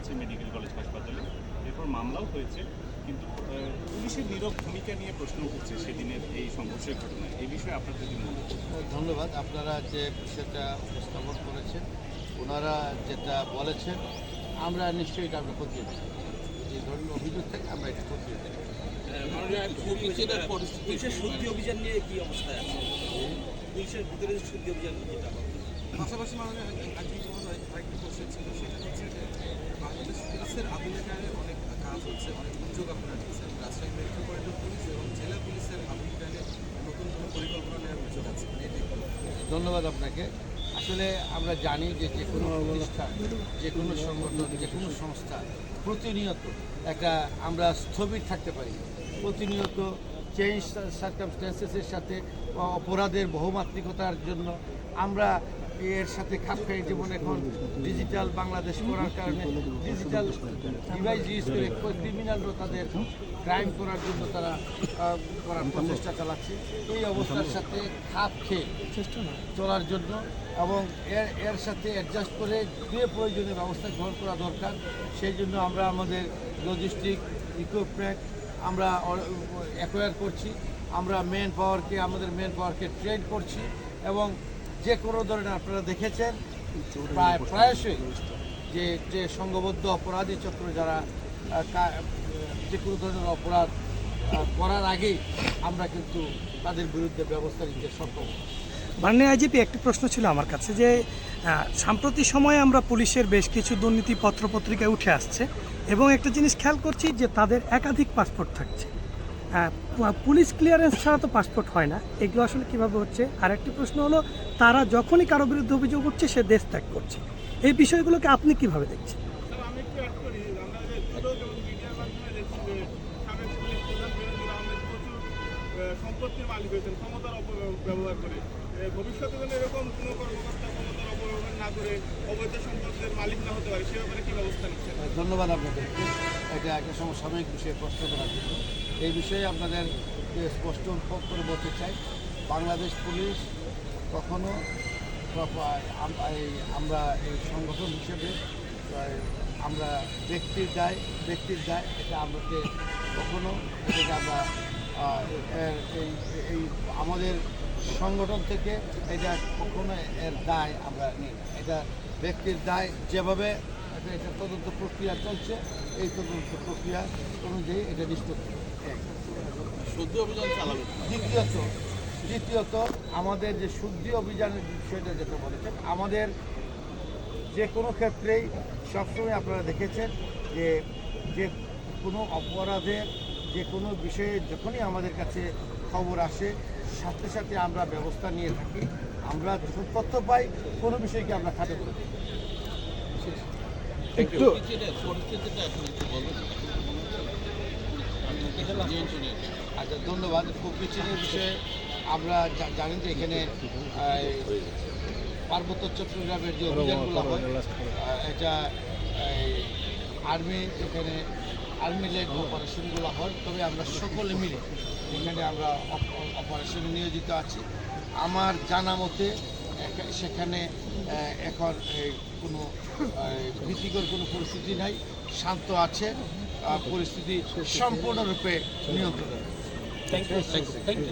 আছে medical college হাসপাতালে। এরপর মামলাও হয়েছে কিন্তু পুলিশের নীরব ভূমিকা নিয়ে প্রশ্ন উঠছে সেদিনের এই সংঘর্ষের ঘটনায়। এই বিষয়ে আপনার যদি মনে ধন্যবাদ। আপনারা যে বিষয়টা উপস্থাপন করেছেন ওনারা যেটা বলেছেন আমরা নিশ্চয়ই এটা আমরা খতিয়ে দেখি যে ধরনের অভিযোগ থেকে আমরা এটা খতিয়ে দেখি পুলিশের শুদ্ধি অভিযান নিয়ে কি অবস্থায় আছে? পুলিশের ভিতরে যে শুদ্ধি অভিযান যেটা পাশাপাশি মাননীয় আজকে আরেকটি কোশ্চেন ছিল সেটা হচ্ছে যে বাংলাদেশ পুলিশের আধুনিকায়নে অনেক কাজ হচ্ছে অনেক উদ্যোগ আপনারা নিয়েছেন রাজশাহী মেট্রোপলিটন পুলিশ এবং জেলা পুলিশের আধুনিকায়নে নতুন কোনো পরিকল্পনা নেওয়ার উদ্যোগ আছে। ধন্যবাদ আপনাকে। আসলে আমরা জানি যে যে কোনো প্রতিষ্ঠান যে কোনো সংগঠন যে কোনো সংস্থা প্রতিনিয়ত একটা আমরা স্থবির থাকতে পারি। প্রতিনিয়ত চেঞ্জ সার্কামস্ট্যান্সেসের সাথে অপরাধের বহুমাত্রিকতার জন্য আমরা এর সাথে খাপ খাই যেমন এখন ডিজিটাল বাংলাদেশ করার কারণে ডিজিটাল ডিভাইস ইউজ করে ক্রিমিনালরা তাদের ক্রাইম করার জন্য তারা করার প্রচেষ্টা চালাচ্ছে। এই অবস্থার সাথে খাপ খেয়ে চলার জন্য এবং এর এর সাথে অ্যাডজাস্ট করে যে প্রয়োজনীয় ব্যবস্থা গ্রহণ করা দরকার, সেই জন্য আমরা আমাদের লজিস্টিক ইকুইপমেন্ট আমরা অ্যাকোয়ার করছি। আমরা মেন পাওয়ারকে আমাদের মেন পাওয়ারকে ট্রেন করছি এবং যে কোনো ধরনের আপনারা দেখেছেন, প্রায় প্রায়শই যে যে সংঘবদ্ধ অপরাধী চক্র যারা যে কোনো ধরনের অপরাধ করার আগেই আমরা কিন্তু তাদের বিরুদ্ধে ব্যবস্থা নিতে সক্ষম। মাননীয় আইজিপি, একটি প্রশ্ন ছিল আমার কাছে যে সাম্প্রতিক সময়ে আমরা পুলিশের বেশ কিছু দুর্নীতি পত্রপত্রিকায় উঠে আসছে এবং একটা জিনিস খেয়াল করছি যে তাদের একাধিক পাসপোর্ট থাকছে পুলিশ ক্লিয়ারেন্স ছাড়া তো পাসপোর্ট হয় না। এগুলো আসলে কীভাবে হচ্ছে? আর একটি প্রশ্ন হলো, তারা যখনই কারও বিরুদ্ধে অভিযোগ উঠছে, সে দেশ ত্যাগ করছে। এই বিষয়গুলোকে আপনি কীভাবে দেখছেন? সম্পত্তির ক্ষমতার করে অবৈধ মালিক না হতে সে ব্যাপারে ব্যবস্থা নিচ্ছেন ধন্যবাদ আপনাদেরকে এটা একটা সমসাময়িক বিষয়ে প্রশ্ন করার জন্য। এই বিষয়ে আপনাদের স্পষ্ট করে বলতে চাই, বাংলাদেশ পুলিশ কখনো আমরা এই সংগঠন হিসেবে আমরা ব্যক্তির দায় ব্যক্তির দায়, এটা আমাকে কখনো এটাকে আমরা এই আমাদের সংগঠন থেকে এটা কখনো এর দায় আমরা নিই এটা ব্যক্তির দায় যেভাবে এটা এটা তদন্ত প্রক্রিয়া চলছে। এই তদন্ত প্রক্রিয়া অনুযায়ী এটা নিষ্পত্তি দ্বিতীয়ত দ্বিতীয়ত আমাদের যে শুদ্ধি অভিযানের বিষয়টা যেটা বলেছেন আমাদের যে কোনো ক্ষেত্রেই সবসময় আপনারা দেখেছেন যে যে কোনো অপরাধের যে কোনো বিষয়ে যখনই আমাদের কাছে খবর আসে সাথে সাথে আমরা ব্যবস্থা নিয়ে থাকি। আমরা যখন তথ্য পাই কোনো বিষয়কে আমরা খাটে করে। একটু। আচ্ছা ধন্যবাদ। কুকিচিনের বিষয়ে আমরা জা- জানেন যে এখানে পার্বত্য চট্টগ্রামের যে অভিযানগুলো হয় এটা আর্মি এখানে আর্মি লেড অপারেশনগুলো হয়। তবে আমরা সকলে মিলে এখানে আমরা অপারেশনে নিয়োজিত আছি। আমার জানা মতে সেখানে এখন কোনো ভীতিকর কোনো পরিস্থিতি নাই, শান্ত আছে পরিস্থিতি সম্পূর্ণরূপে নিয়ন্ত্রণ থ্যাংক ইউ থ্যাংক ইউ